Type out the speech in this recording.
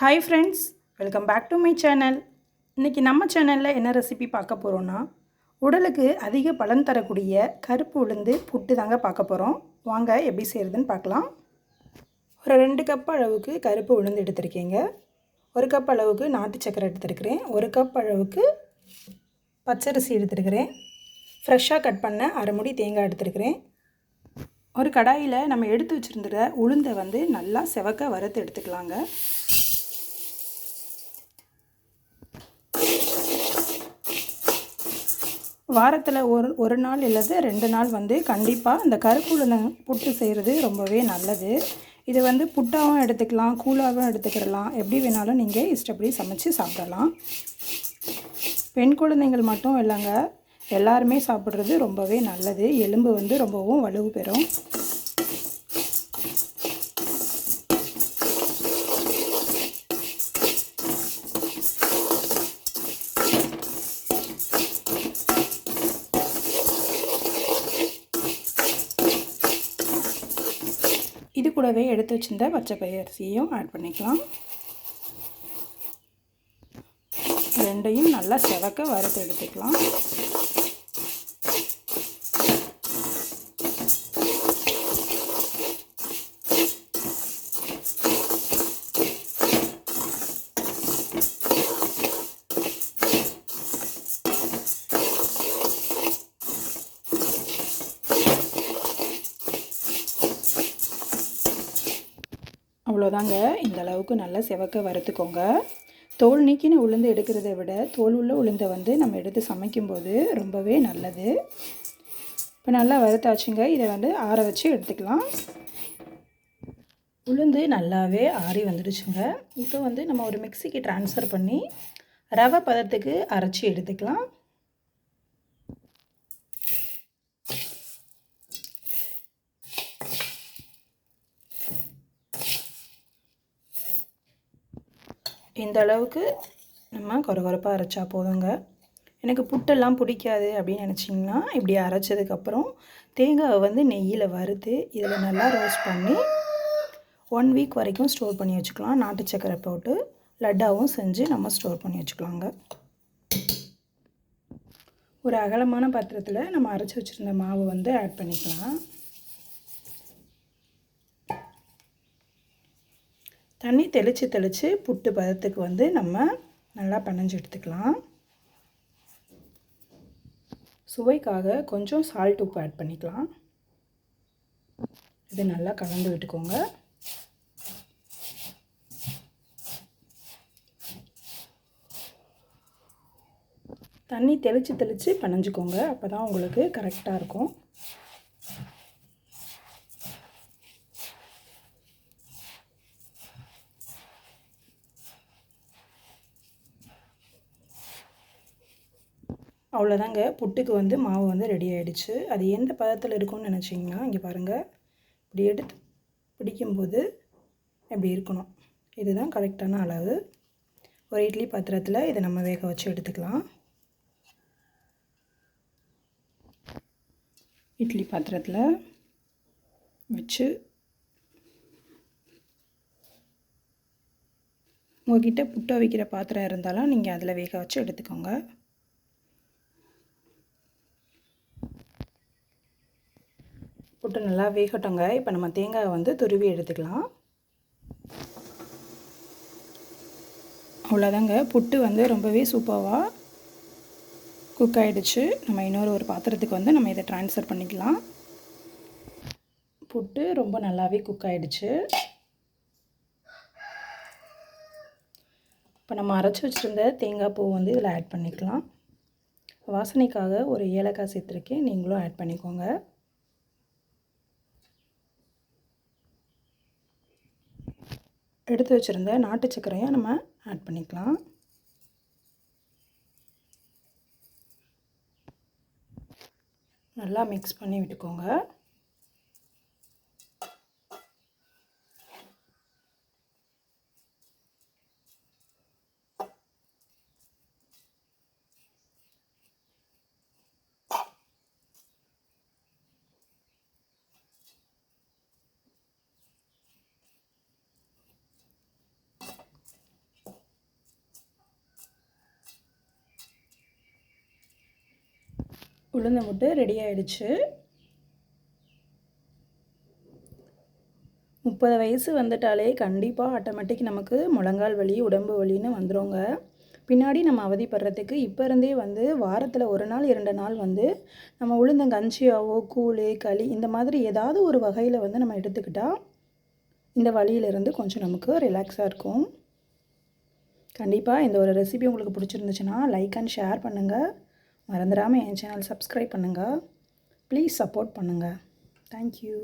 Hi friends welcome back to my channel இன்றைக்கி நம்ம சேனலில் என்ன ரெசிபி பார்க்க போகிறோன்னா உடலுக்கு அதிக பலன் தரக்கூடிய கருப்பு உளுந்து புட்டு தாங்க பார்க்க போகிறோம் வாங்க எப்படி செய்கிறதுன்னு பார்க்கலாம். ஒரு ரெண்டு கப் அளவுக்கு கருப்பு உளுந்து எடுத்திருக்கீங்க. ஒரு கப் அளவுக்கு நாட்டு சக்கரை எடுத்துருக்கிறேன். ஒரு கப் அளவுக்கு பச்சரிசி எடுத்துருக்கிறேன். ஃப்ரெஷ்ஷாக கட் பண்ண அரை முடி தேங்காய் எடுத்துருக்கிறேன். ஒரு கடாயில் நம்ம எடுத்து வச்சுருந்துற உளுந்தை வந்து நல்லா செவக்க வறுத்து எடுத்துக்கலாங்க. வாரத்தில் ஒரு ஒரு நாள் இல்லது ரெண்டு நாள் வந்து கண்டிப்பாக இந்த கருப்பு புட்டு செய்கிறது ரொம்பவே நல்லது. இது வந்து புட்டாகவும் எடுத்துக்கலாம் கூழாகவும் எடுத்துக்கிடலாம். எப்படி வேணாலும் நீங்கள் இஷ்டப்படி சமைச்சு சாப்பிடலாம். பெண் குழந்தைங்கள் மட்டும் இல்லைங்க எல்லாருமே சாப்பிட்றது ரொம்பவே நல்லது. எலும்பு வந்து ரொம்பவும் வலுவு பெறும். கூடவே எடுத்து வச்சிருந்த பச்சை பயிற்சியும் ஆட் பண்ணிக்கலாம். ரெண்டையும் நல்லா செவக்க வறுத்து எடுத்துக்கலாம். அவ்வளோதாங்க. இந்த அளவுக்கு நல்லா செவக்க வறுத்துக்கோங்க. தோல் நீக்கின உளுந்து எடுக்கிறத விட தோல் உள்ள உளுந்தை வந்து நம்ம எடுத்து சமைக்கும்போது ரொம்பவே நல்லது. இப்போ நல்லா வறுத்தாச்சுங்க. இதை வந்து ஆற வச்சு எடுத்துக்கலாம். உளுந்து நல்லாவே ஆறி வந்துடுச்சுங்க. இப்போ வந்து நம்ம ஒரு மிக்சிக்கு ட்ரான்ஸ்ஃபர் பண்ணி ரவை பதத்துக்கு அரைச்சி எடுத்துக்கலாம். இந்த அளவுக்கு நம்ம கொரகொரப்பாக அரைச்சா போதுங்க. எனக்கு புட்டெல்லாம் பிடிக்காது அப்படின்னு நினச்சிங்கன்னா இப்படி அரைச்சதுக்கப்புறம் தேங்காவை வந்து நெய்யில் வறுத்து இதில் நல்லா ரோஸ்ட் பண்ணி ஒன் வீக் வரைக்கும் ஸ்டோர் பண்ணி வச்சுக்கலாம். நாட்டு சக்கரை போட்டு லட்டாவும் செஞ்சு நம்ம ஸ்டோர் பண்ணி வச்சுக்கலாங்க. ஒரு அகலமான பாத்திரத்தில் நம்ம அரைச்சி வச்சுருந்த மாவு வந்து ஆட் பண்ணிக்கலாம். தண்ணி தெளித்து தெளித்து புட்டு பதத்துக்கு வந்து நம்ம நல்லா பனைஞ்சு எடுத்துக்கலாம். சுவைக்காக கொஞ்சம் சால்ட் உப்பு ஆட் பண்ணிக்கலாம். இது நல்லா கலந்து விட்டுக்கோங்க. தண்ணி தெளித்து தெளித்து பனைஞ்சிக்கோங்க அப்போ தான் உங்களுக்கு கரெக்டாக இருக்கும். அவ்வளோதாங்க. புட்டுக்கு வந்து மாவு வந்து ரெடி ஆகிடுச்சு அது எந்த பதத்தில் இருக்கும்னு நினச்சிங்கன்னா இங்கே பாருங்கள் இப்படி எடுத்து பிடிக்கும்போது இப்படி இருக்கணும். இதுதான் கரெக்டான அளவு. ஒரு இட்லி பாத்திரத்தில் இதை நம்ம வேக வச்சு எடுத்துக்கலாம். இட்லி பாத்திரத்தில் வச்சு உங்கள்கிட்ட புட்டை வைக்கிற பாத்திரம் இருந்தாலும் நீங்கள் அதில் வேக வச்சு எடுத்துக்கோங்க. புட்டு நல்லா வேகட்டோங்க. இப்போ நம்ம தேங்காயை வந்து துருவி எடுத்துக்கலாம். அவ்வளோதாங்க புட்டு வந்து ரொம்பவே சூப்பராக குக் ஆகிடுச்சு நம்ம இன்னொரு ஒரு பாத்திரத்துக்கு வந்து நம்ம இதை ட்ரான்ஸ்ஃபர் பண்ணிக்கலாம். புட்டு ரொம்ப நல்லாவே குக் ஆகிடுச்சு இப்போ நம்ம அரைச்சி வச்சுருந்த தேங்காய் பூ வந்து இதில் ஆட் பண்ணிக்கலாம். வாசனைக்காக ஒரு ஏலக்காய் சேர்த்துருக்கேன். நீங்களும் ஆட் பண்ணிக்கோங்க. எடுத்து வச்சுருந்த நாட்டு சர்க்கரையும் நம்ம ஆட் பண்ணிக்கலாம். நல்லா மிக்ஸ் பண்ணி விட்டுக்கோங்க. உளுந்த முட்டை ரெடி ஆயிடுச்சு. முப்பது வயசு வந்துட்டாலே கண்டிப்பாக ஆட்டோமேட்டிக் நமக்கு முழங்கால் வலி உடம்பு வலின்னு வந்துடுங்க பின்னாடி நம்ம அவதிப்படுறதுக்கு இப்போ இருந்தே வந்து வாரத்தில் ஒரு நாள் இரண்டு நாள் வந்து நம்ம உளுந்தங்கஞ்சியாவோ கூழ் களி இந்த மாதிரி ஏதாவது ஒரு வகையில் வந்து நம்ம எடுத்துக்கிட்டால் இந்த வழியிலிருந்து கொஞ்சம் நமக்கு ரிலாக்ஸாக இருக்கும். கண்டிப்பாக இந்த ஒரு ரெசிபி உங்களுக்கு பிடிச்சிருந்துச்சுன்னா லைக் அண்ட் ஷேர் பண்ணுங்கள் மறந்துடாமல் என் சேனல் சப்ஸ்கிரைப் பண்ணுங்கள் ப்ளீஸ் சப்போர்ட் பண்ணுங்கள் தேங்க்யூ